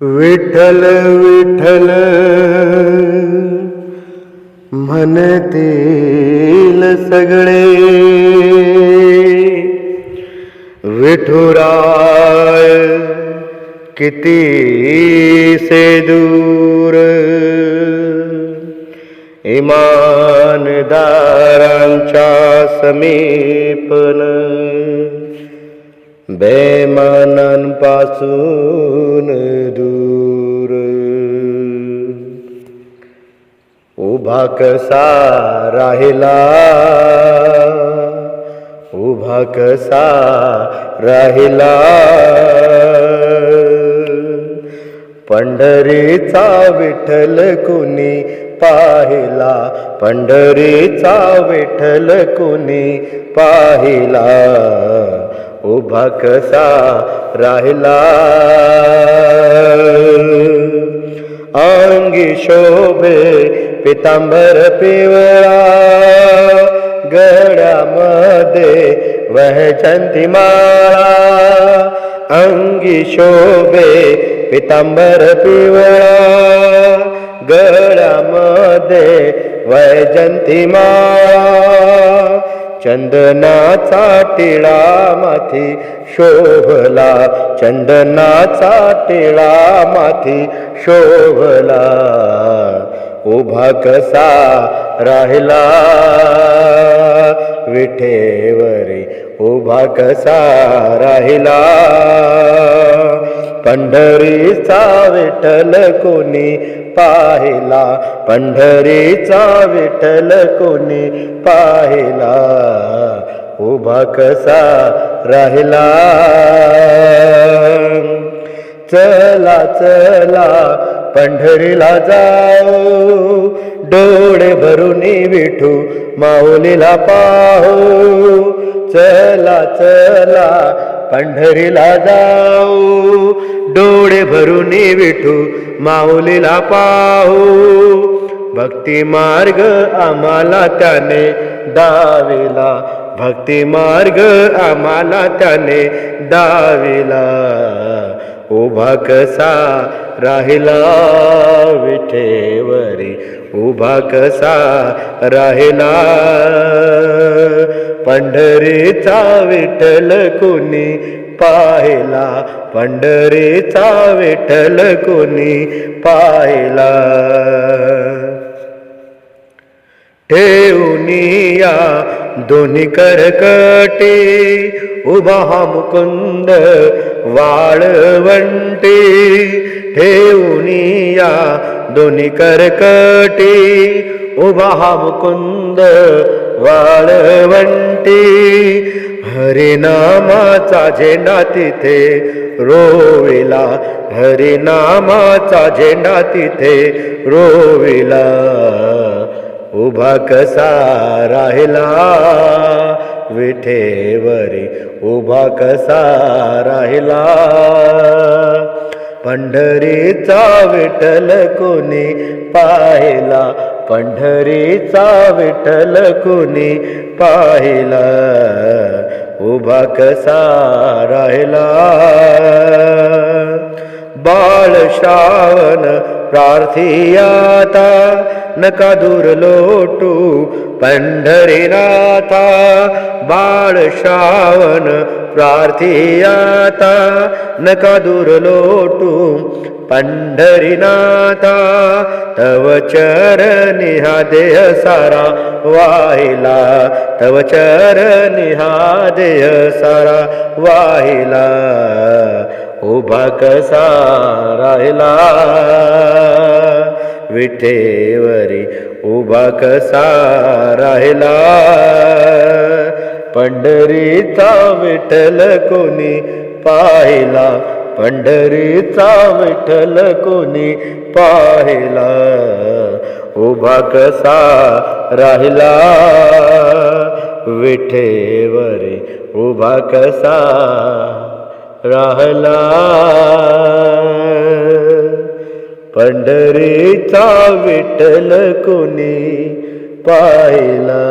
विठ्ठल विठ्ठल म्हणतील सगळे. विठुराय किती से दूर? इमानदारांच्या समीपन पासून दूर. उभा कसा राहिला? उभा कसा राहिला? पंढरीचा विठ्ठल कुणी पाहिला? पंढरीचा विठ्ठल कुणी पाहिला? उभा कसा राहिला? अंगी शोभे पितांबर पिवळा गळ्यामध्ये वहचंती माळा अंगी शोभे पितांबर पिवळा गडामध्ये वैजंती माळा चंदनाचा टिळा माथी शोभला चंदनाचा टिळा माथी शोभला. उभा कसा राहिला? विठेवरी उभा कसा राहिला? पंढरीचा विठ्ठल कोणी पाहिला. पंढरीचा विठ्ठल कोणी पाहिला? उभा कसा राहिला? चला चला पंढरीला जाऊ. डोळे भरून विठू माऊलीला पाहू. चला चला पंढरीला जाऊ डोळे भरून विठू माऊलीला पाहू. भक्ती मार्ग आम्हाला त्याने दाविला. भक्ती मार्ग आम्हाला त्याने दाविला. उभा कसा राहिला विठेवरी? उभा कसा राहिला पंढरीचा विठ्ठल कोणी पाहिला? पंढरीचा विठ्ठल कोणी पाहिला? ठेवनिया दोन्ही करकटे उभा हा मुकुंद वाळवंटे. ठेवनिया दोन्ही करकटे उभा हा मुकुंद वाळवंटी. हरिनामाचा झेंडा तिथे रोविला. हरिनामाचा झेंडा तिथे रोविला. उभा कसा राहिला? विठेवरी उभा कसा राहिला? पंढरीचा विठल कोणी पाहिला? पंढरीचा विठ्ठल कुणी पाहिला? उभा कसा राहिला? बाळ श्रावण प्रार्थियाता नका दूर लोटू पंढरीनाथा बाळ श्रावण प्रार्थियाता नका दूर लोटू पंढरीनाथा तव चरणी हा देह सारा वाहिला तव चरणी हा देह सारा वाहिला उभा कसा राहिला? विठेवरी उभा कसा राहिला? पंढरीचा विठ्ठल कोणी पाहिला? पंढरीचा विठ्ठल कोणी पाहिला? उभा कसा राहिला? विठेवरी उभा कसा राहला? पंढरीचा विठ्ठल कोणी पाहिला?